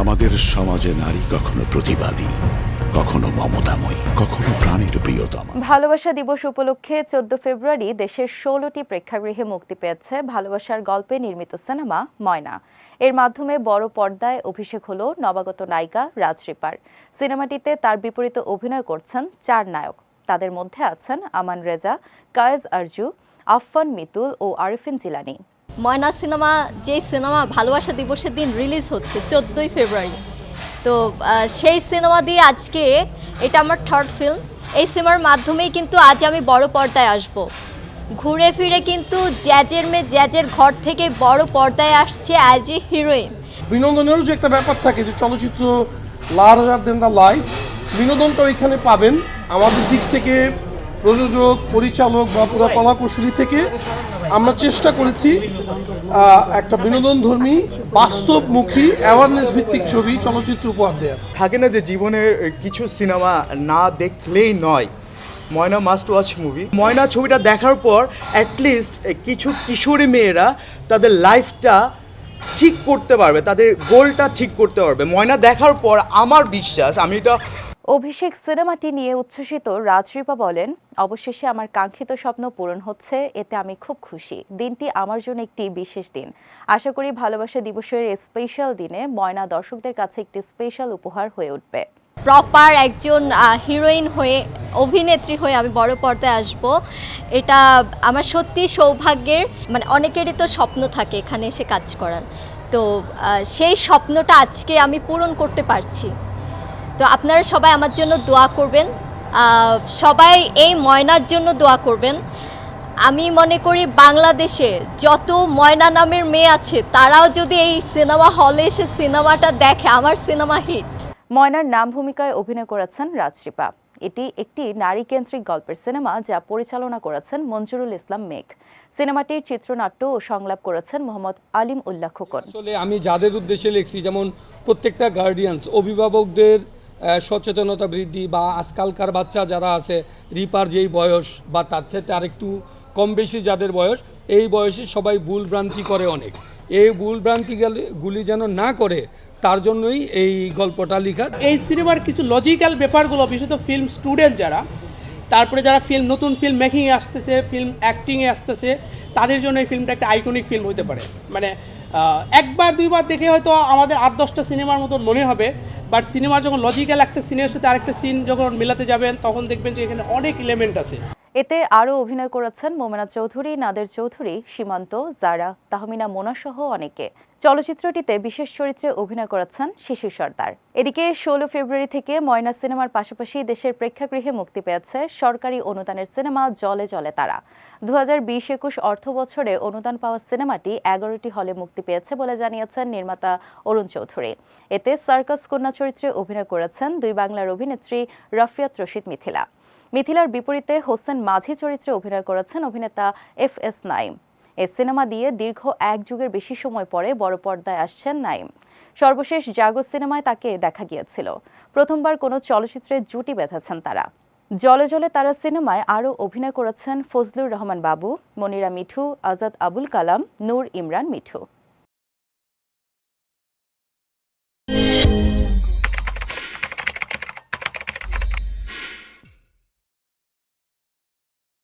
আমাদের সমাজে নারী কখনো প্রতিবাদী, কখনো মমতাময়ী, কখনো প্রাণের প্রিয়তমা। ভালোবাসা দিবস উপলক্ষে চোদ্দ ফেব্রুয়ারি দেশের ষোলোটি প্রেক্ষাগৃহে মুক্তি পেয়েছে ভালোবাসার গল্পে নির্মিত সিনেমা ময়না। এর মাধ্যমে বড় পর্দায় অভিষেক হল নবাগত নায়িকা রাজরিপার সিনেমাটিতে তার বিপরীতে অভিনয় করছেন চার নায়ক। তাদের মধ্যে আছেন আমান রেজা, কায়েজ আরজু, আফফান মিতুল ও আরিফিন জিলানি। ময়না সিনেমা, যে সিনেমা ভালোবাসা দিবসের দিন রিলিজ হচ্ছে চোদ্দোই ফেব্রুয়ারি। তো সেই সিনেমা দিয়ে আজকে এটা আমার থার্ড ফিল্ম এই সিনেমার মাধ্যমেই কিন্তু আজ আমি বড় পর্দায় আসব। ঘুরে ফিরে কিন্তু জ্যাজের মেয়ে জ্যাজের ঘর থেকে বড় পর্দায় আসছে অ্যাজ এ হিরোইন বিনোদনেরও যে একটা ব্যাপার থাকে যে চলচ্চিত্র লার্জার দেন দ্য লাইফ বিনোদনটাও এখানে পাবেন। আমাদের দিক থেকে প্রযোজক, পরিচালক বা পুরো কলাকুশলী থেকে আমরা চেষ্টা করেছি একটা বিনোদনধর্মী, বাস্তবমুখী অ্যাওয়ারনেস ভিত্তিক ছবি, চলচ্চিত্র উপহার দেওয়ার। থাকে না যে জীবনে কিছু সিনেমা না দেখলেই নয়। Moyna must watch movie Moyna ছবিটা দেখার পর অ্যাটলিস্ট কিছু কিশোরী মেয়েরা তাদের লাইফটা ঠিক করতে পারবে, তাদের গোলটা ঠিক করতে পারবে। ময়না দেখার পর, আমার বিশ্বাস, আমি এটা অভিষেক সিনেমাটি নিয়ে উচ্ছ্বসিত রাজরিপা বলেন, অবশেষে আমার কাঙ্ক্ষিত স্বপ্ন পূরণ হচ্ছে, এতে আমি খুব খুশি। দিনটি আমার জন্য একটি বিশেষ দিন। আশা করি ভালোবাসা দিবসের স্পেশাল দিনে ময়না দর্শকদের কাছে একটি স্পেশাল উপহার হয়ে উঠবে। প্রপার একজন হিরোইন হয়ে, অভিনেত্রী হয়ে আমি বড় পর্দায় আসব। এটা আমার সত্যি সৌভাগ্যের মানে অনেকেরই তো স্বপ্ন থাকে এখানে এসে কাজ করার। তো সেই স্বপ্নটা আজকে আমি পূরণ করতে পারছি। তো আপনারা সবাই আমার জন্য দোয়া করবেন। সবাই এই ময়নার জন্য দোয়া করবেন। আমি মনে করি বাংলাদেশে যত ময়না নামের মেয়ে আছে তারাও যদি এই সিনেমা হলে এসে সিনেমাটা দেখে আমার সিনেমা হিট। ময়নার নাম ভূমিকায় অভিনয় করেছেন রাজরিপা এটি একটি নারী কেন্দ্রিক গল্পের সিনেমা যা পরিচালনা করেছেন মঞ্জুরুল ইসলাম মেঘ। সিনেমাটির চিত্রনাট্য ও সংলাপ করেছেন মোহাম্মদ আলিম উল্লাহ খোকন। আসলে আমি যাদের উদ্দেশ্যে লিখছি যেমন প্রত্যেকটা গার্ডিয়ানস অভিভাবকদের সচেতনতা বৃদ্ধি বা আজকালকার বাচ্চা যারা আছে, রিপার যেই বয়স বা তার সাথে আরেকটু কম বেশি যাদের বয়স, এই বয়সে সবাই ভুল ভ্রান্তি করে অনেক। এই ভুল ভ্রান্তি গুলি যেন না করে, তার জন্যই এই গল্পটা লেখা। এই সিনেমার কিছু লজিক্যাল ব্যাপারগুলো, বিশেষত ফিল্ম স্টুডেন্ট যারা তারপরে যারা ফিল্ম নতুন ফিল্ম মেকিংয়ে আসতেছে ফিল্ম অ্যাক্টিংয়ে আসতেছে, তাদের জন্য এই ফিল্মটা একটা আইকনিক ফিল্ম হতে পারে। মানে একবার, দুইবার দেখে হয়তো আমাদের আট, দশটা সিনেমার মতন মনে হবে বাট সিনেমা যখন লজিক্যাল একটা সিনের সাথে আরেকটা সিন যখন মেলাতে যাবেন, তখন দেখবেন যে এখানে অনেক এলিমেন্ট আছে। এতে আরও অভিনয় করেছেন মোমেনা চৌধুরী, নাদের চৌধুরী, সীমান্ত, জারা, তাহমিনা, মোনা সহ অনেকে। চলচ্চিত্রটিতে বিশেষ চরিত্রে অভিনয় করেছেন শিশু সর্দার। এদিকে ষোলো ফেব্রুয়ারি থেকে ময়না সিনেমার পাশাপাশি দেশের প্রেক্ষাগৃহে মুক্তি পেয়েছে সরকারি অনুদানের সিনেমা জলে জলে তারা। দু হাজার বিশ একুশ অর্থ বছরে অনুদান পাওয়া সিনেমাটি এগারোটি হলে মুক্তি পেয়েছে বলে জানিয়েছেন নির্মাতা অরুণ চৌধুরী। এতে সার্কাস কন্যা চরিত্রে অভিনয় করেছেন দুই বাংলার অভিনেত্রী রফিয়াত রশিদ মিথিলা। মিথিলার বিপরীতে হোসেন মাঝি চরিত্রে অভিনয় করেছেন অভিনেতা এফ এস নাইম। এই সিনেমা দিয়ে দীর্ঘ এক যুগের বেশি সময় পরে বড় পর্দায় আসছেন নাইম। সর্বশেষ জাগো সিনেমায় তাকে দেখা গিয়েছিল। প্রথমবার কোনো চলচ্চিত্রে জুটি বেঁধেছেন তারা। জলে জলে তারা সিনেমায় আরও অভিনয় করেছেন ফজলুর রহমান বাবু, মনিরা মিঠু, আজাদ আবুল কালাম, নূর ইমরান মিঠু।